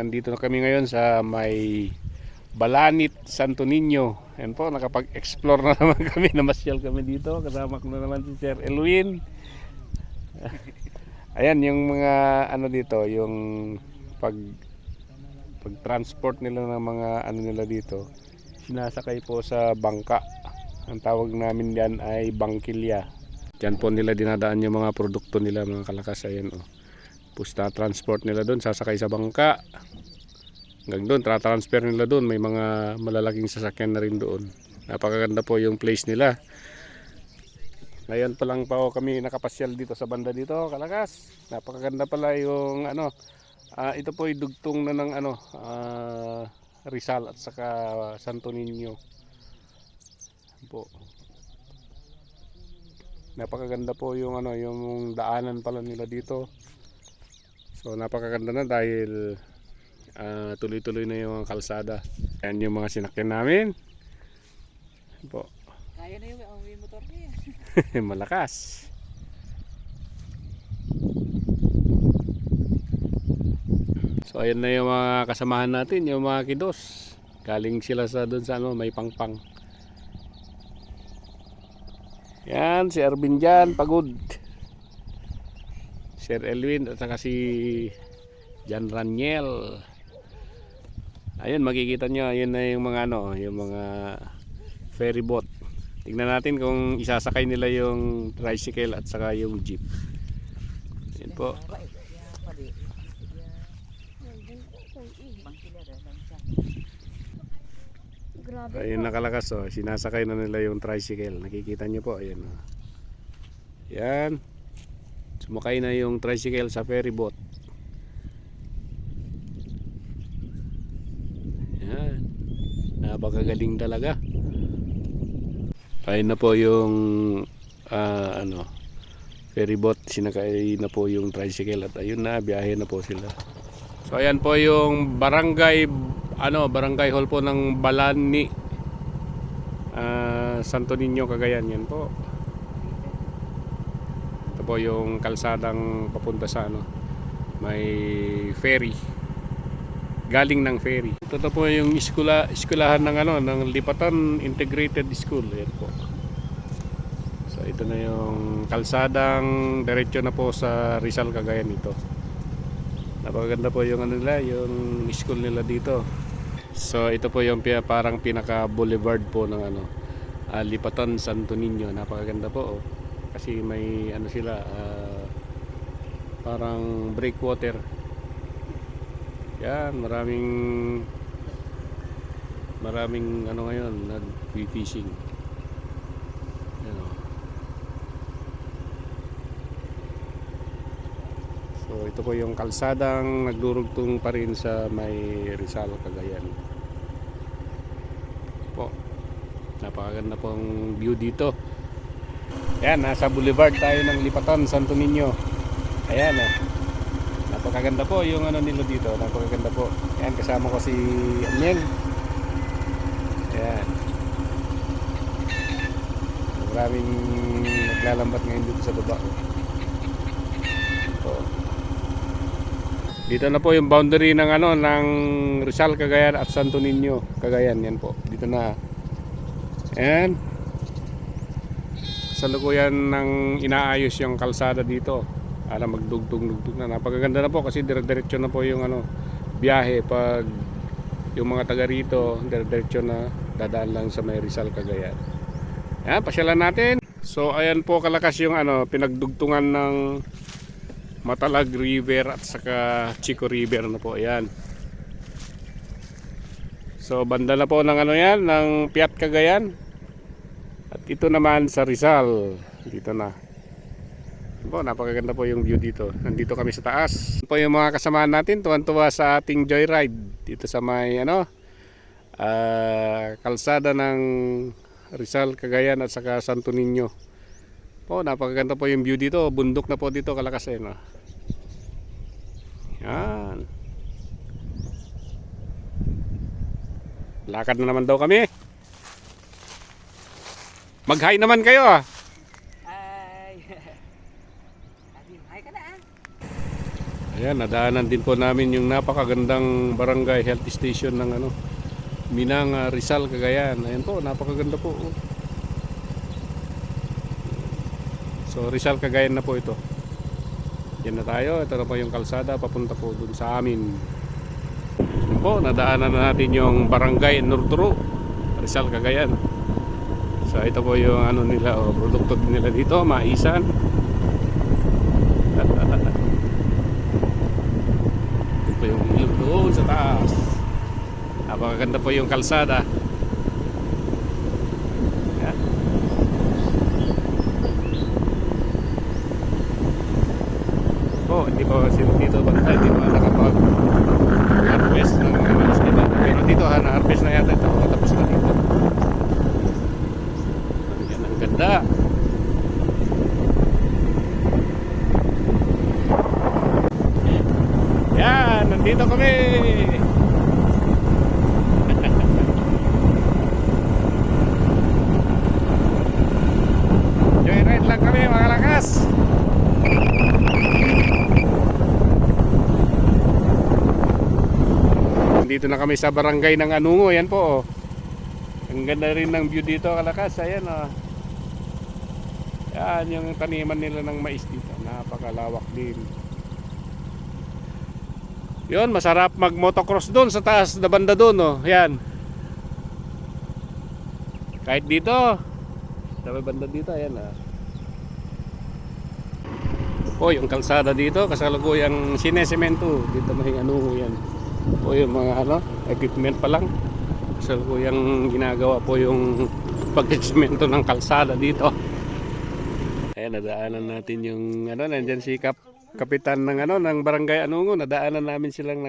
nandito na kami ngayon sa may Balanit, Santo Niño. Ayan po, nakapag-explore na naman kami. Namasyal kami dito. Kasama ko na naman si Sir Elwin. Ayan, yung mga ano dito, yung pag pag-transport nila ng mga ano nila dito, sinasakay po sa bangka. Ang tawag namin diyan ay bangkilya. Diyan po nila dinadaan yung mga produkto nila, mga kalakas. Ayan, oh. Pusta transport nila doon, sasakay sa bangka. Hanggang doon, tra-transfer nila doon. May mga malalaking sasakyan na rin doon. Napakaganda po yung place nila. Ngayon pa lang pa kami nakapasyal dito sa banda dito, Kalakas. Napakaganda pala yung ano, ah, ito po ay dugtong na ng ano, ah, Rizal at saka Santo Niño. Po. Napakaganda po yung ano, yung daanan pala nila dito. So napakaganda na dahil ah, tuloy-tuloy na yung kalsada. Yan yung mga sinakyan namin. Po. Kaya na yung may motor niya. Malakas. So ayan na yung mga kasamahan natin, yung mga kidos. Galing sila sa doon sa ano, may pangpang. Yan, si Ervin dyan, pagod. Sir Elwin at saka si Jan Raniel. Ayun, makikita nyo, ayun na yung mga ano, yung mga ferry boat. Tingnan natin kung isasakay nila yung tricycle at saka yung jeep. Yan po. Ayun nakalakas oh, sinasakay na nila yung tricycle. Nakikita nyo po, ayun oh. Yan. Sumakay na yung tricycle sa ferry boat. Yan. Napakagaling talaga. Ayun na po yung ah, ano ferry boat. Sinakay na po yung tricycle at ayun na, biyahe na po sila. So ayan po yung barangay ano, barangay hall po ng Balani ah, Santo Niño Cagayan yan po. Po yung kalsadang papunta sa ano, may ferry. Galing ng ferry. Ito po yung iskula, iskulahan ng ano, ng Lipatan Integrated School. Yan po. So ito na yung kalsadang diretso na po sa Rizal Cagayan ito. Napakaganda po yung ano nila, yung school nila dito. So ito po yung parang pinaka boulevard po ng ano, ah, Lipatan Santo Niño. Napakaganda po oh. Kasi may ano sila ah, parang breakwater. Yan, maraming maraming ano ngayon, nag-fishing. Yan oh. So ito po yung kalsadang nagdurugtong pa rin sa may Rizal, Cagayan. Po. Napakaganda pong view dito. Ayan, nasa boulevard tayo ng Lipatan, Santo Niño. Ayan ah. Napakaganda po yung ano nila dito. Napakaganda po. Ayan, kasama ko si Anyeng. Ayan. Maraming naglalambat ngayon dito sa baba. Po. Dito na po yung boundary ng ano ng Rizal Cagayan at Santo Niño Cagayan yan po. Dito na. And sa lukuyan ng inaayos yung kalsada dito para magdugtong-dugtong na. Napakaganda na po kasi dire-diretso na po yung ano biyahe pag yung mga taga rito dire-diretso na dadaan lang sa may Rizal Cagayan. Yan, pasyalan natin. So ayan po kalakas yung ano pinagdugtungan ng Matalag River at saka Chico River na po yan. So banda na po ng ano yan, ng Piat Cagayan. At ito naman sa Rizal. Dito na. Po, napakaganda po yung view dito. Nandito kami sa taas. Po yung mga kasamahan natin, tuwan-tuwa sa ating joyride dito sa may ano ah, kalsada ng Rizal, Cagayan at saka Santo Niño. Po, napakaganda po yung view dito. Bundok na po dito kalakas eh, no? Yan. Lakad na naman daw kami. Mag-hi naman kayo ah. Ay. Adi, ay ka na ah. Ayan, nadaanan din po namin yung napakagandang barangay health station ng ano, Minang ah, Rizal, Cagayan. Ayan po, napakaganda po. oh. So Rizal, Cagayan na po ito. Yan na tayo. Ito na po yung kalsada papunta po dun sa amin. Yan po, nadaanan na natin yung barangay Nurduro, Rizal, Cagayan. So ito po yung ano nila, o produkto din nila dito, maisan. Ito po yung ilog doon sa taas. Napakaganda po yung kalsada. Yan. Po, hindi po sila dito banda, hindi pa nakapag harvest ng mga isda. Pero dito ha, na-harvest na yata ito. Tapos na dito. Yan ang ganda. Yan, kami. Joyride lang kami mga. Dito na kami sa barangay ng Anungo. Yan po. Oh. Ang ganda rin ng view dito kalakas. Ayan oh. Yan yung taniman nila ng mais dito. Napakalawak din. Yun, masarap mag motocross doon sa taas na banda doon oh. Yan. Kahit dito. Sa may banda dito, ayan ah. O yung kalsada dito, kasalukuyang sinesemento. Dito may ano yan. O yung mga ano, equipment pa lang. Kasalukuyang ginagawa po yung pagsisemento ng kalsada dito. Ayan, nadaanan natin yung ano, nandyan si Kap, kapitan ng ano, ng barangay Anungo. Nadaanan namin silang